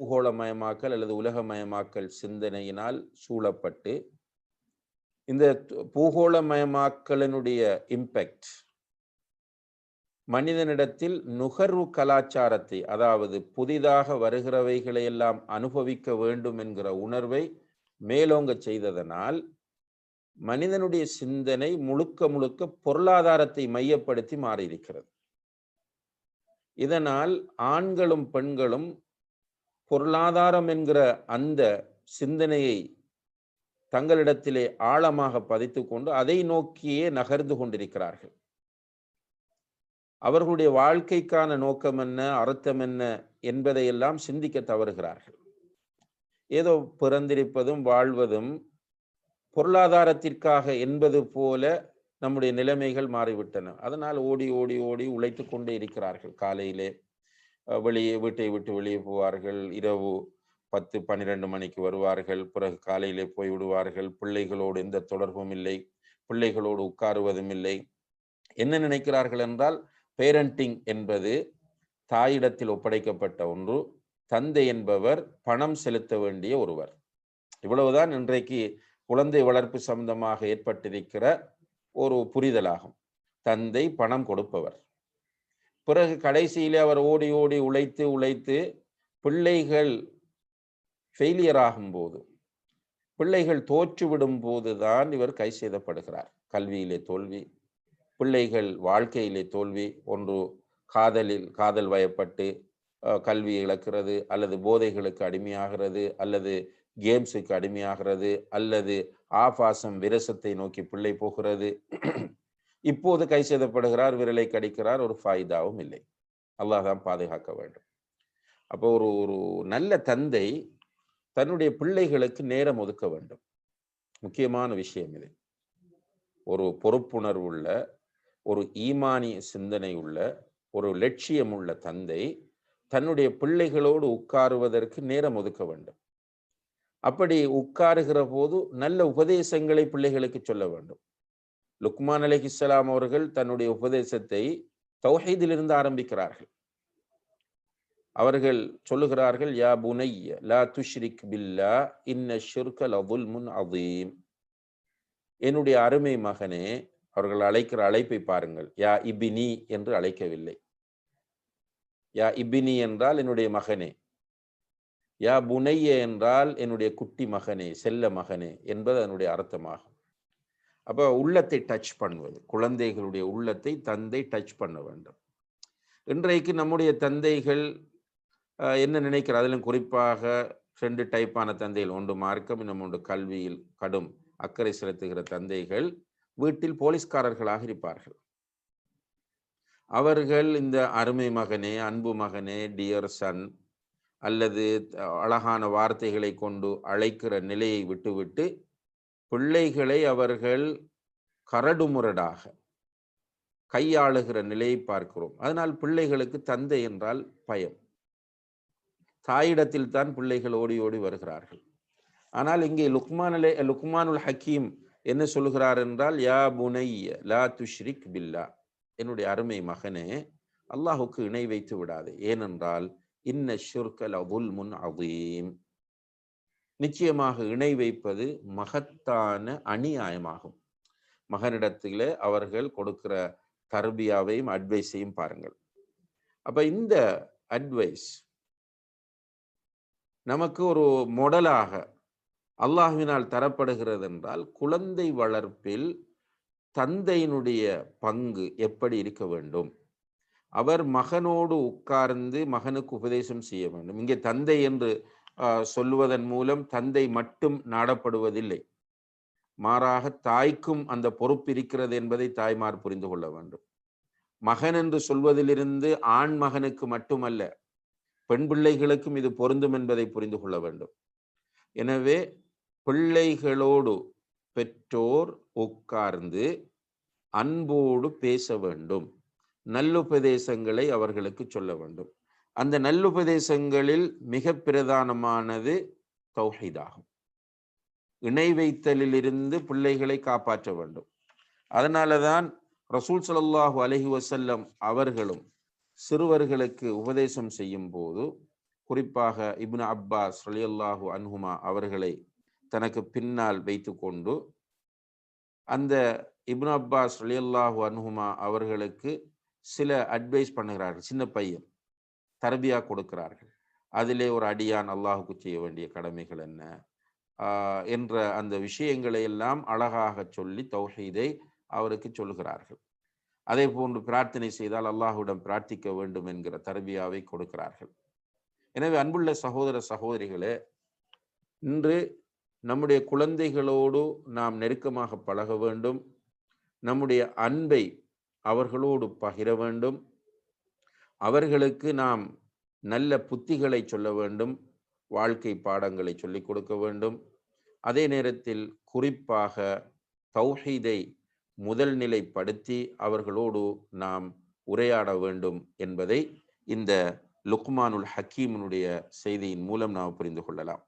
பூகோளமயமாக்கல் அல்லது உலகமயமாக்கல் சிந்தனையினால் சூழப்பட்டு இந்த பூகோளமயமாக்கலினுடைய இம்பேக்ட் மனிதனிடத்தில் நுகர்வு கலாச்சாரத்தை அதாவது புதிதாக வருகிறவைகளை எல்லாம் அனுபவிக்க வேண்டும் என்கிற உணர்வை மேலோங்க செய்ததனால் மனிதனுடைய சிந்தனை முழுக்க முழுக்க பொருளாதாரத்தை மையப்படுத்தி மாறியிருக்கிறது. இதனால் ஆண்களும் பெண்களும் பொருளாதாரம் என்கிற அந்த சிந்தனையை தங்களிடத்திலே ஆழமாக பதித்து கொண்டு அதை நோக்கியே நகர்ந்து கொண்டிருக்கிறார்கள். அவர்களுடைய வாழ்க்கைக்கான நோக்கம் என்ன அர்த்தம் என்ன என்பதையெல்லாம் சிந்திக்க தவறுகிறார்கள். ஏதோ பிறந்திருப்பதும் வாழ்வதும் பொருளாதாரத்திற்காக என்பது போல நம்முடைய நிலைமைகள் மாறிவிட்டன. அதனால் ஓடி ஓடி ஓடி உழைத்து கொண்டே இருக்கிறார்கள் காலையிலே. வெளியே வீட்டை விட்டு வெளியே போவார்கள். இரவு பத்து பன்னிரெண்டு மணிக்கு வருவார்கள். பிறகு காலையிலே போய் விடுவார்கள். பிள்ளைகளோடு எந்த தொடர்பும் இல்லை. பிள்ளைகளோடு உட்காருவதும் இல்லை. என்ன நினைக்கிறார்கள் என்றால் பேரண்டிங் என்பது தாயிடத்தில் ஒப்படைக்கப்பட்ட ஒன்று. தந்தை என்பவர் பணம் செலுத்த வேண்டிய ஒருவர். இவ்வளவுதான் இன்றைக்கு குழந்தை வளர்ப்பு சம்பந்தமாக ஏற்பட்டிருக்கிற ஒரு புரிதலாகும். தந்தை பணம் கொடுப்பவர். பிறகு கடைசியிலே அவர் ஓடி ஓடி உழைத்து உழைத்து பிள்ளைகள் ஃபெயிலியர் ஆகும்போது பிள்ளைகள் தோற்றுவிடும் போதுதான் இவர் கை செய்தப்படுகிறார் கல்வியிலே தோல்வி பிள்ளைகள் வாழ்க்கையிலே தோல்வி ஒன்று காதலில் காதல் வயப்பட்டு கல்வி இழக்கிறது அல்லது போதைகளுக்கு அடிமையாகிறது அல்லது கேம்ஸுக்கு அடிமையாகிறது அல்லது ஆபாசம் விரசத்தை நோக்கி பிள்ளை போகிறது. இப்போது கை செய்தப்படுகிறார் விரலை கடிக்கிறார் ஒரு ஃபாய்தாவும் இல்லை. அல்லாஹ் தான் பாதுகாக்க வேண்டும். அப்போ ஒரு ஒரு நல்ல தந்தை தன்னுடைய பிள்ளைகளுக்கு நேரம் ஒதுக்க வேண்டும். முக்கியமான விஷயம் இது. ஒரு பொறுப்புணர்வு உள்ள ஒரு ஈமானிய சிந்தனை உள்ள ஒரு லட்சியம் உள்ள தந்தை தன்னுடைய பிள்ளைகளோடு உட்காருவதற்கு நேரம் ஒதுக்க வேண்டும். அப்படி உட்காருகிற போது நல்ல உபதேசங்களை பிள்ளைகளுக்கு சொல்ல வேண்டும். லுக்மான் அலி இஸ்லாம் அவர்கள் தன்னுடைய உபதேசத்தை தௌஹீதிலிருந்து ஆரம்பிக்கிறார்கள். அவர்கள் சொல்லுகிறார்கள் யா புனைய லா துஷ்ரிக் பில்லா இன்ன ஷுர்கல் அவுல் முன் அதீம் என்னுடைய அருமை மகனே அவர்கள் அழைக்கிற அழைப்பை பாருங்கள். யா இபினி என்று அழைக்கவில்லை. யா இபினி என்றால் என்னுடைய மகனே. யா புனைய என்றால் என்னுடைய குட்டி மகனே செல்ல மகனே என்பது அதனுடைய அர்த்தமாகும். அப்போ உள்ளத்தை டச் பண்ணுவது. குழந்தைகளுடைய உள்ளத்தை தந்தை டச் பண்ண வேண்டும். இன்றைக்கு நம்முடைய தந்தைகள் என்ன நினைக்கிறார் அதிலும் குறிப்பாக ரெண்டு டைப்பான தந்தைகள். ஒன்று மார்க்கம் இன்னும் ஒன்று கல்வியில் கடும் அக்கறை செலுத்துகிற தந்தைகள் வீட்டில் போலீஸ்காரர்களாக இருப்பார்கள். அவர்கள் இந்த அருமை மகனே அன்பு மகனே டியர் சன் அல்லது அழகான வார்த்தைகளை கொண்டு அழைக்கிற நிலையை விட்டுவிட்டு பிள்ளைகளை அவர்கள் கரடுமுரடாக கையாளுகிற நிலையை பார்க்கிறோம். அதனால் பிள்ளைகளுக்கு தந்தை என்றால் பயம். தாயிடத்தில் தான் பிள்ளைகள் ஓடி ஓடி வருகிறார்கள். ஆனால் இங்கே லுக்மானிலே லுக்மானுல் ஹக்கீம் என்ன சொல்கிறார் என்றால் யா புனைய லா துஷ்ரிக் பில்லா. என்னுடைய அருமை மகனே அல்லாஹுக்கு இணை வைத்து விடாது. ஏனென்றால் இன்ன ஷுர்கல் அபுல் முன் அவீம் நிச்சயமாக இணை வைப்பது மகத்தான அநியாயமாகும். மகனிடத்திலே அவர்கள் கொடுக்கிற தர்பியாவையும் அட்வைஸையும் பாருங்கள். அப்ப இந்த அட்வைஸ் நமக்கு ஒரு மொடலாக அல்லாஹுவினால் தரப்படுகிறது என்றால் குழந்தை வளர்ப்பில் தந்தையினுடைய பங்கு எப்படி இருக்க வேண்டும்? அவர் மகனோடு உட்கார்ந்து மகனுக்கு உபதேசம் செய்ய வேண்டும். இங்கே தந்தை என்று சொல்லுவதன் மூலம் தந்தை மட்டும் நாடப்படுவதில்லை. மாறாக தாய்க்கும் அந்த பொறுப்பு இருக்கிறது என்பதை தாய்மார் புரிந்து கொள்ள வேண்டும். மகன் என்று சொல்வதிலிருந்து ஆண் மகனுக்கு மட்டுமல்ல பெண் பிள்ளைகளுக்கும் இது பொருந்தும் என்பதை புரிந்து கொள்ள வேண்டும். எனவே பிள்ளைகளோடு பெற்றோர் உட்கார்ந்து அன்போடு பேச வேண்டும். நல்லுபதேசங்களை அவர்களுக்கு சொல்ல வேண்டும். அந்த நல்லுபதேசங்களில் மிக பிரதானமானது தௌஹீதாகும். இணை வைத்தலில் இருந்து பிள்ளைகளை காப்பாற்ற வேண்டும். அதனாலதான் ரசூல் சல்லாஹூ அலஹி வசல்லம் அவர்களும் சிறுவர்களுக்கு உபதேசம் செய்யும் போது குறிப்பாக இப்னு அப்பாஸ் ரலியல்லாஹு அன்ஹுமா அவர்களை தனக்கு பின்னால் வைத்துக்கொண்டு அந்த இப்னு அப்பாஸ் ரலியல்லாஹு அன்ஹுமா அவர்களுக்கு சில அட்வைஸ் பண்ணுகிறார்கள். சின்ன பையன். தரபியா கொடுக்கிறார்கள். அதிலே ஒரு அடியான் அல்லாஹுக்கு செய்ய வேண்டிய கடமைகள் என்ன? என்ற அந்த விஷயங்களை எல்லாம் அழகாக சொல்லி தௌஹீதை அவருக்கு சொல்கிறார்கள் அதே போன்று பிரார்த்தனை செய்தால் அல்லாஹுடன் பிரார்த்திக்க வேண்டும் என்கிற தரபியாவை கொடுக்கிறார்கள். எனவே அன்புள்ள சகோதர சகோதரிகளே இன்று நம்முடைய குழந்தைகளோடு நாம் நெருக்கமாக பழக வேண்டும். நம்முடைய அன்பை அவர்களோடு பகிர வேண்டும். அவர்களுக்கு நாம் நல்ல புத்திகளை சொல்ல வேண்டும் வாழ்க்கை பாடங்களை சொல்லிக் கொடுக்க வேண்டும். அதே நேரத்தில் குறிப்பாக தௌஹீதை முதல் நிலைப்படுத்தி அவர்களோடு நாம் உரையாட வேண்டும் என்பதை இந்த லுக்மானுல் ஹக்கீமினுடைய செய்தியின் மூலம் நாம் புரிந்து கொள்ளலாம்.